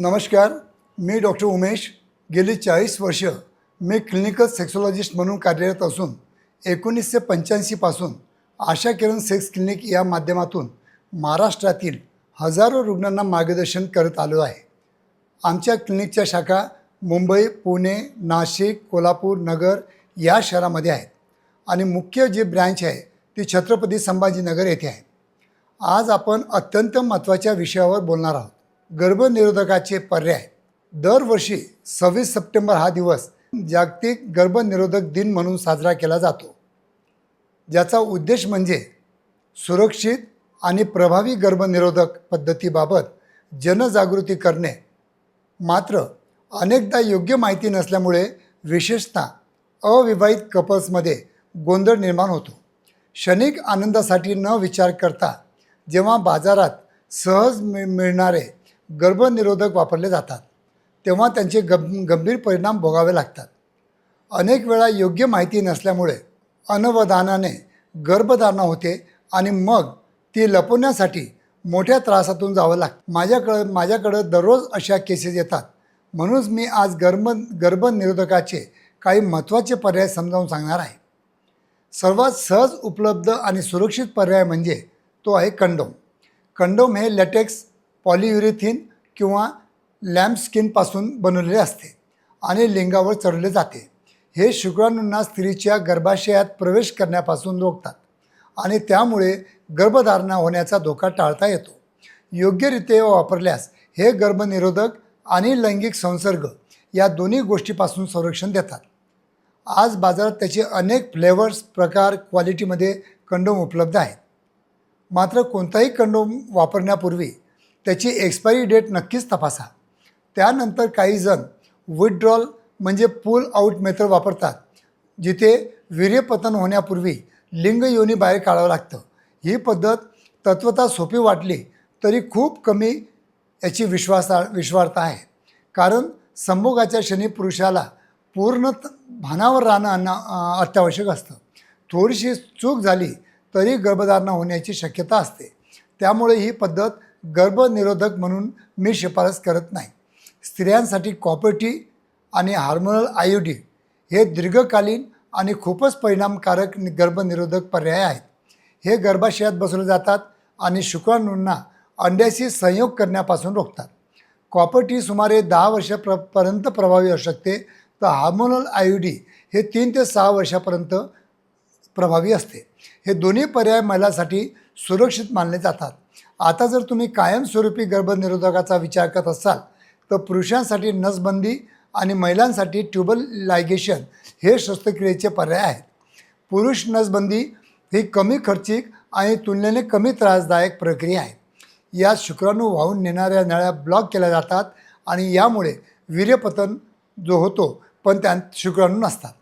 नमस्कार मी डॉक्टर उमेश. गेली चाळीस वर्ष मी क्लिनिकल सेक्सॉलॉजिस्ट म्हणून कार्यरत असून एकोणीसशे पंच्याऐंशीपासून आशा किरण सेक्स क्लिनिक या माध्यमातून महाराष्ट्रातील हजारो रुग्णांना मार्गदर्शन करत आलो आहे. आमच्या क्लिनिकच्या शाखा मुंबई पुणे नाशिक कोल्हापूर नगर या शहरामध्ये आहेत आणि मुख्य जी ब्रँच आहे ती छत्रपती संभाजीनगर येथे आहे. आज आपण अत्यंत महत्त्वाच्या विषयावर बोलणार आहोत. गर्भनिरोधकाचे पर्याय. दरवर्षी सव्वीस सप्टेंबर हा दिवस जागतिक गर्भनिरोधक दिन म्हणून साजरा केला जातो. ज्याचा उद्देश म्हणजे सुरक्षित आणि प्रभावी गर्भनिरोधक पद्धतीबाबत जनजागृती करणे. मात्र अनेकदा योग्य माहिती नसल्यामुळे विशेषतः अविवाहित कपल्समध्ये गोंधळ निर्माण होतो. क्षणिक आनंदासाठी न विचार करता जेव्हा बाजारात सहज मिळ मिळणारे गर्भनिरोधक वापरले जातात. तेव्हा त्यांचे गंभ गंभीर परिणाम भोगावे लागतात. अनेक वेळा योग्य माहिती नसल्यामुळे अनवधानाने गर्भधारणा होते आणि मग ती लपवण्यासाठी मोठ्या त्रासातून जावं लागतं माझ्याकडं माझ्याकडं दररोज अशा केसेस येतात. म्हणूनच मी आज गर्भ गर्भनिरोधकाचे काही महत्त्वाचे पर्याय समजावून सांगणार आहे. सर्वात सहज उपलब्ध आणि सुरक्षित पर्याय म्हणजे तो आहे कंडोम. कंडोम हे लॅटेक्स पॉलियुरिथिन किंवा लॅम्पस्किनपासून बनवलेले असते आणि लिंगावर चढवले जाते. हे शुक्राणूंना स्त्रीच्या गर्भाशयात प्रवेश करण्यापासून रोखतात आणि त्यामुळे गर्भधारणा होण्याचा धोका टाळता येतो. योग्यरित्या वापरल्यास हे गर्भनिरोधक आणि लैंगिक संसर्ग या दोन्ही गोष्टीपासून संरक्षण देतात. आज बाजारात त्याचे अनेक फ्लेवर्स प्रकार क्वालिटीमध्ये कंडोम उपलब्ध आहेत. मात्र कोणताही कंडोम वापरण्यापूर्वी त्याची एक्सपायरी डेट नक्कीच तपासा. त्यानंतर काही जण विथड्रॉल म्हणजे पुल आऊट मेथड वापरतात जिथे वीर्यपतन होण्यापूर्वी लिंग योनी बाहेर काढावं लागतं. ही पद्धत तत्वता सोपी वाटली तरी खूप कमी याची विश्वासा विश्वार्हता आहे. कारण संभोगाच्या क्षणी पुरुषाला पूर्ण भानावर राहणं आणणं अत्यावश्यक असतं. थोडीशी चूक झाली तरी गर्भधारणा होण्याची शक्यता असते. त्यामुळे ही पद्धत गर्भनिरोधक म्हणून मी शिफारस करत नाही. स्त्रियांसाठी कॉपर्टी आणि हार्मोनल आयोडी हे दीर्घकालीन आणि खूपच परिणामकारक गर्भनिरोधक पर्याय आहेत. हे गर्भाशयात बसवले जातात आणि शुक्राणूंना अंड्याशी संयोग करण्यापासून रोखतात. कॉपर्टी सुमारे दहा वर्षापर्यंत पर्यंत प्रभावी असू शकते तर हार्मोनल आयोडी हे तीन ते सहा वर्षापर्यंत प्रभावी असते. हे दोन्ही पर्याय महिलांसाठी सुरक्षित मानले जातात. आता जर तुम्ही कायमस्वरूपी गर्भनिरोधकाचा विचार करत असाल तर पुरुषांसाठी नसबंदी आणि महिलांसाठी ट्युबल लायगेशन हे शस्त्रक्रियेचे पर्याय आहेत. पुरुष नसबंदी ही कमी खर्चिक आणि तुलनेने कमी त्रासदायक प्रक्रिया आहे. यात शुक्राणू वाहून नेणाऱ्या नळ्या ब्लॉक केल्या जातात आणि यामुळे वीर्यपतन जो होतो पण त्या शुक्राणू नसतात.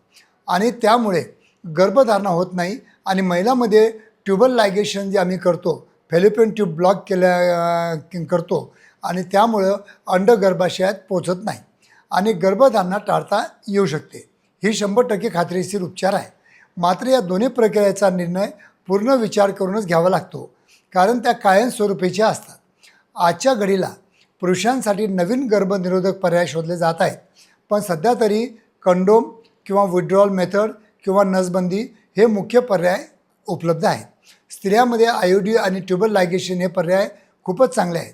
आणि त्यामुळे गर्भधारणा होत नाही आणि महिलामध्ये ट्युबल लायगेशन जे आम्ही करतो फेलिपिन ट्यूब ब्लॉक केल्या करतो. आणि त्यामुळं अंड गर्भाशयात पोचत नाही. आणि गर्भधारणा टाळता येऊ शकते. ही शंभर टक्के खात्रीशीर उपचार आहे. मात्र या दोन्ही प्रक्रियेचा निर्णय पूर्ण विचार करूनच घ्यावा लागतो. कारण त्या कायमस्वरूपीच्या असतात. आजच्या घडीला पुरुषांसाठी नवीन गर्भनिरोधक पर्याय शोधले जात आहेत. पण सध्या तरी कंडोम किंवा विड्रॉल मेथड किंवा नसबंदी हे मुख्य पर्याय उपलब्ध आहेत. स्त्रियामध्ये आयोडी आणि ट्युबल लायगेशन हे पर्याय खूपच चांगले आहेत.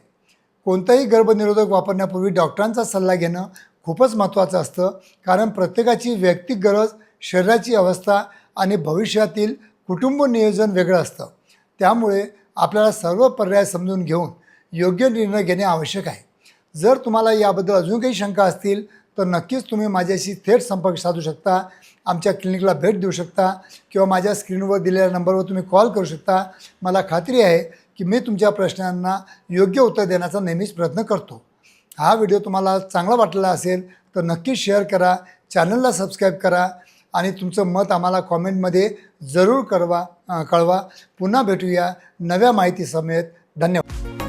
कोणताही गर्भनिरोधक वापरण्यापूर्वी डॉक्टरांचा सल्ला घेणं खूपच महत्त्वाचं असतं कारण प्रत्येकाची वैयक्तिक गरज शरीराची अवस्था आणि भविष्यातील कुटुंब नियोजन वेगळं असतं. त्यामुळे आपल्याला सर्व पर्याय समजून घेऊन योग्य निर्णय घेणे आवश्यक आहे. जर तुम्हाला याबद्दल अजून काही शंका असतील तर नक्कीच तुम्ही माझ्याशी थेट संपर्क साधू शकता. आमच्या क्लिनिकला भेट देऊ शकता किंवा माझ्या स्क्रीनवर दिलेल्या नंबरवर तुम्ही कॉल करू शकता. मला खात्री आहे की मी तुमच्या प्रश्नांना योग्य उत्तर देण्याचा नेहमीच प्रयत्न करतो. हा व्हिडिओ तुम्हाला चांगला वाटलेला असेल तर नक्की शेअर करा चॅनलला सबस्क्राईब करा आणि तुमचं मत आम्हाला कॉमेंटमध्ये जरूर कळवा कळवा. पुन्हा भेटूया नव्या माहिती समेत. धन्यवाद.